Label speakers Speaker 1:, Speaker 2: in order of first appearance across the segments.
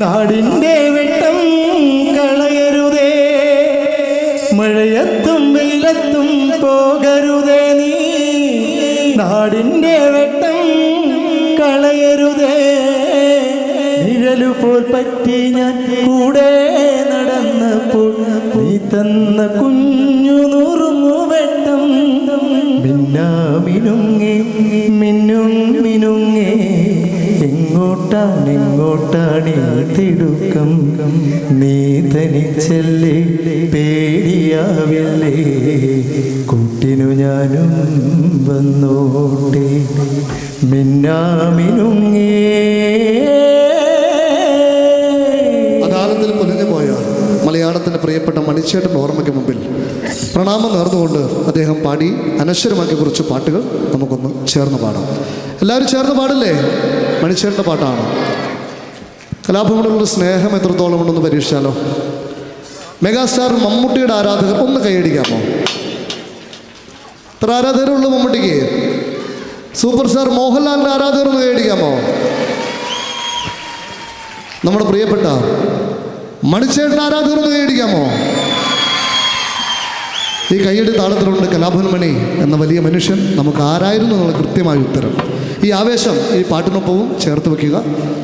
Speaker 1: നാടിന്റെ വെട്ടം കളയരുതേ. മഴയത്തും വെയിലത്തും പോകരുതേ നീ. നാടിന്റെ വെട്ടം കളയരുതേ. നിഴലുപോൽ പറ്റി ഞാൻ കൂടെ നടന്നപ്പോൾ നീ തന്ന കുഞ്ഞു നൂറുന്നു വെട്ടം. മിന്നാമിനുങ്ങേ മിന്നും മിനുങ്ങേ എങ്ങോട്ടാണ് തിടുക്കം. നീ തനിച്ചല്ലേ പേടിയാവില്ലേ? കൂട്ടിനു ഞാനും വന്നോട്ടെ. മിന്നാമിനുങ്ങേ.
Speaker 2: അകാലത്തിൽ പൊലിഞ്ഞുപോയ മലയാളത്തിന്റെ പ്രിയപ്പെട്ട മണിച്ചേട്ടൻ ഓർമ്മയ്ക്ക് മുമ്പിൽ പ്രണാമം നേർന്നുകൊണ്ട് അദ്ദേഹം പാടി അനശ്വരമാക്കി കുറച്ച് പാട്ടുകൾ നമുക്കൊന്ന് ചേർന്ന് പാടാം. എല്ലാവരും ചേർന്ന് പാടില്ലേ? മണിച്ചേട്ടന്റെ പാട്ടാണ്. കലാഭവനോടുള്ള സ്നേഹം എത്രത്തോളം ഉണ്ടെന്ന് പരീക്ഷിച്ചാലോ? മെഗാസ്റ്റാർ മമ്മൂട്ടിയുടെ ആരാധകർ ഒന്ന് കൈയടിക്കാമോ? എത്ര ആരാധകരുള്ളൂ മമ്മൂട്ടിക്ക്? സൂപ്പർ സ്റ്റാർ മോഹൻലാലിന്റെ ആരാധകർ ഒന്ന് കൈയടിക്കാമോ? നമ്മുടെ പ്രിയപ്പെട്ട മണിച്ചേട്ടൻ ആരാധകർ ഒന്ന് കൈയടിക്കാമോ? ഈ കൈയടി താളത്തിലുണ്ട് കലാഭവൻ മണി എന്ന വലിയ മനുഷ്യൻ. നമുക്ക് ആരായിരുന്നു എന്നുള്ള കൃത്യമായ ഉത്തരം? ഈ ആവേശം ഈ പാട്ടിനൊപ്പവും ചേർത്ത് വെക്കുക.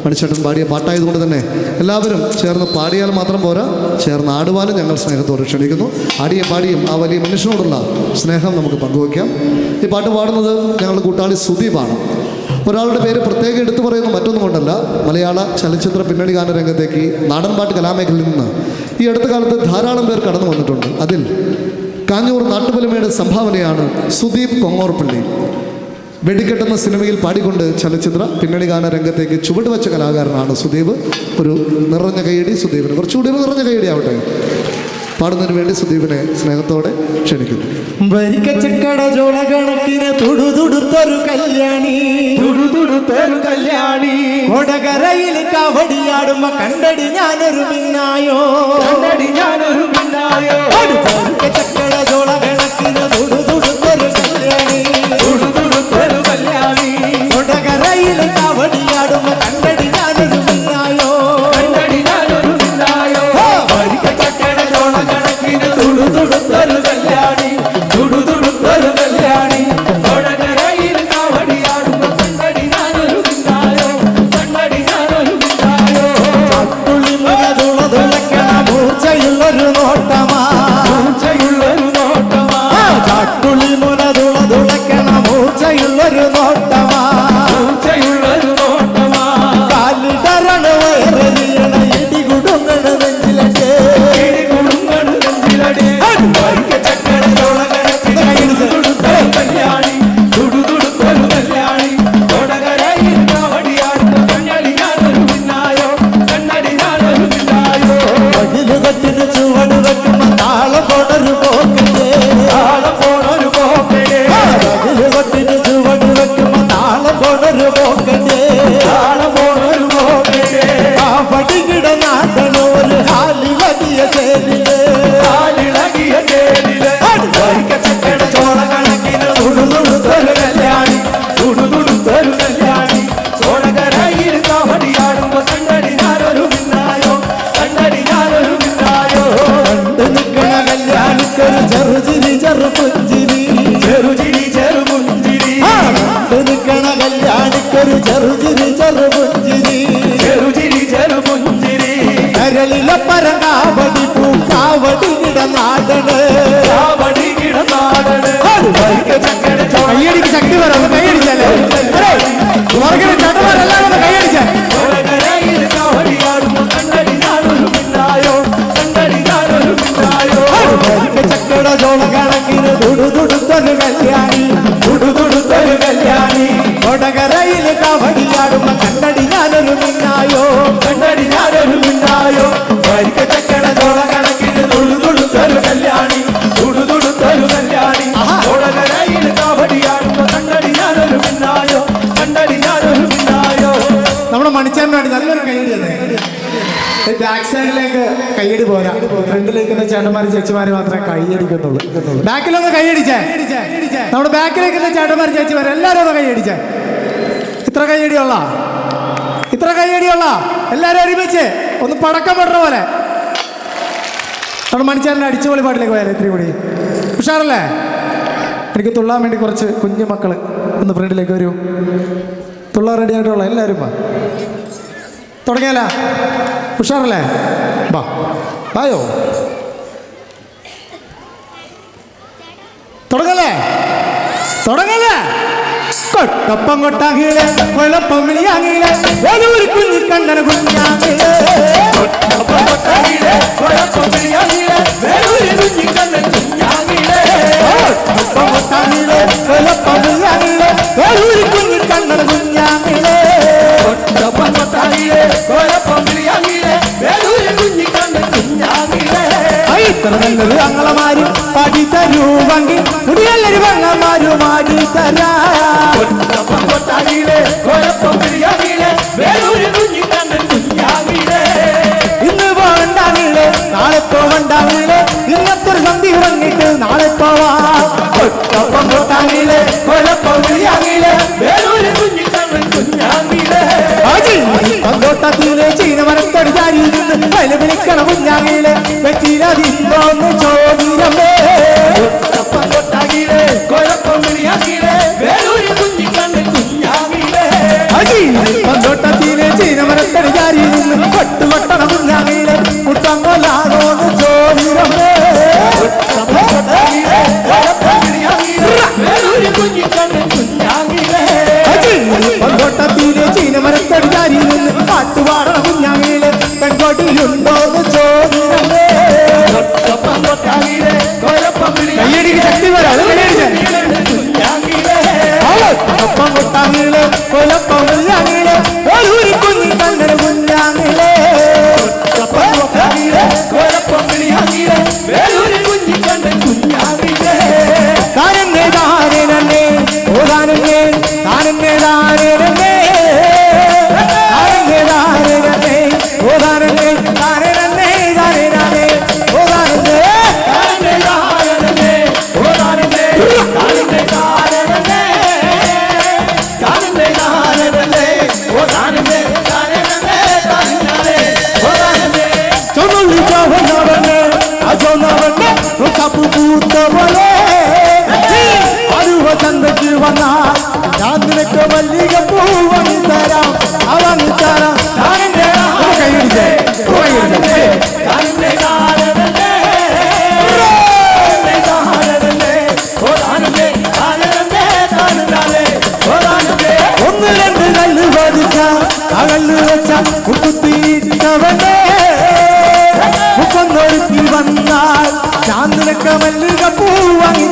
Speaker 2: മണിച്ചേട്ടൻ പാടിയ പാട്ടായതുകൊണ്ട് തന്നെ എല്ലാവരും ചേർന്ന് പാടിയാൽ മാത്രം പോരാ. ചേർന്ന് ആടുവാനും ഞങ്ങൾ സ്നേഹത്തോട് ക്ഷണിക്കുന്നു. ആടിയ പാടിയും ആ വലിയ മനുഷ്യനോടുള്ള സ്നേഹം നമുക്ക് പങ്കുവയ്ക്കാം. ഈ പാട്ട് പാടുന്നത് ഞങ്ങളുടെ കൂട്ടാളി സുദീപാണ്. ഒരാളുടെ പേര് പ്രത്യേകം എടുത്തു പറയുന്ന മറ്റൊന്നും കൊണ്ടല്ല മലയാള ചലച്ചിത്ര പിന്നണി ഗാന രംഗത്തേക്ക് നാടൻപാട്ട് കലാമേഖലയിൽ നിന്ന് ഈ അടുത്ത കാലത്ത് ധാരാളം പേർ കടന്നു വന്നിട്ടുണ്ട്. അതിൽ കാഞ്ഞൂർ നാട്ടുപുലമയുടെ സംഭാവനയാണ് സുദീപ് കൊങ്ങോർപ്പള്ളി. വെടിക്കെട്ടുന്ന സിനിമയിൽ പാടിക്കൊണ്ട് ചലച്ചിത്ര പിന്നണി ഗാന രംഗത്തേക്ക് ചുവടുവച്ച കലാകാരനാണ് സുദീപ് ഒരു നിറഞ്ഞ കൈയടി സുദീപിന് കുറച്ചുകൂടി ഒരു നിറഞ്ഞ കൈയടി ആവട്ടെ. പാടുന്നതിന് വേണ്ടി സുദീപിനെ സ്നേഹത്തോടെ ക്ഷണിക്കുന്നു.
Speaker 1: വരിക്കച്ചക്കട ചോള കണക്കിന് തുടുതുടുത്തൊരു കല്യാണി. തുടുതുടുത്തൊരു കല്യാണി. കൊടകരയിൽ കവടിയാടുമ്പോ കണ്ടടി ഞാനൊരു മിന്നായോ? കണ്ടടി ഞാനൊരു മിന്നായോ? one, one. கடலில பரங்காவடி பூ காவடி கிடநாடனு காவடி கிடநாடனு கையடிக்கு சக்தி வரும். கையடிச்சாலே. உலகிற தட்டுவார் கையடிச்ச. சக்கட ஜோலக കൈയടി പോരാ. ഫ്രണ്ടിൽ നിൽക്കുന്ന ചേട്ടന്മാരും ചേച്ചിമാരും മാത്രമേ കൈയടിക്കത്തുള്ളൂ. ബാക്കിലൊന്ന് കൈയടിച്ചേ. നമ്മുടെ ബാക്കിലേക്ക് നിൽക്കുന്ന ചേട്ടന്മാരും ചേച്ചിമാരും എല്ലാവരും ഒന്ന് കൈയടിച്ചേ. ഇത്ര കൈയടിയുള്ള. ഇത്ര ഇത്ര കൈയടിയുള്ള. എല്ലാവരും ഒരുമിച്ച് ഒന്ന് പടക്കം പെടുന്ന പോലെ. നമ്മുടെ മണിച്ചാറിന്റെ അടിച്ചുപൊളി പാട്ടിലേക്ക് പോയാലേ ഇത്രയും കൂടി? ഉഷാറല്ലേ? എനിക്ക് തുള്ളാൻ വേണ്ടി കുറച്ച് കുഞ്ഞു മക്കൾ ഒന്ന് ഫ്രണ്ടിലേക്ക് വരൂ. തുള്ളാൻ റെഡി ആയിട്ടുള്ള എല്ലാവരും വാ. തുടങ്ങിയാല? ഉഷാറല്ലേ? വാ. பாயோ. தொடங்கல. தொடங்கல. கொட்டப்பம் கொட்டாங்கிலே கொலப்பம் வெளியாங்கிலே ஒரு குஞ்சு கண்ணன അങ്ങളമാരും പാടി തരൂ വങ്കി മുടിയല്ലൊരു വങ്ങന്മാരും ആടി തരാ ഇന്ന് പോവണ്ടാകില്ലേ നാളെ പോവണ്ടാകില്ലേ ഇന്നത്തെ ഒരു സന്ധി ഉറങ്ങിട്ട് നാളെ പോവാ കൊട്ടപ്പം കൊട്ടാകില്ലേ പന്തോട്ടത്തിലെ ചീനമരത്തോട് ചാരി നിന്ന് കൊട്ട് കൊട്ടണ കുഞ്ഞാകിലെ മുട്ടങ്ങോലാകോന്ന് ചോദിരമേ അജി പന്തോട്ടത്തിലെ ചീനമരത്തോട് ചാരി നിന്ന് പാട്ടുപാടണ കുഞ്ഞാകിലെ പെൺകോട്ടിലുണ്ടോന്ന് ചോദിരമേ കയ്യടിക്ക് ശക്തി വരാം. ഒപ്പം കൊട്ടാങ്ങിലെ കൊലപ്പം കുഞ്ഞാങ്ങിലെ ഒരു കുഞ്ഞി மல்லிகை பூ அவன் தரான். அவன் தரான் கையிடுச்சு ஒன்று ரெண்டு கல்லு பாதிச்சா அகல்லு வச்சா குத்துத்தீட்டவனே வந்தால் சாந்திரக்க மல்லிகை பூ வாங்கி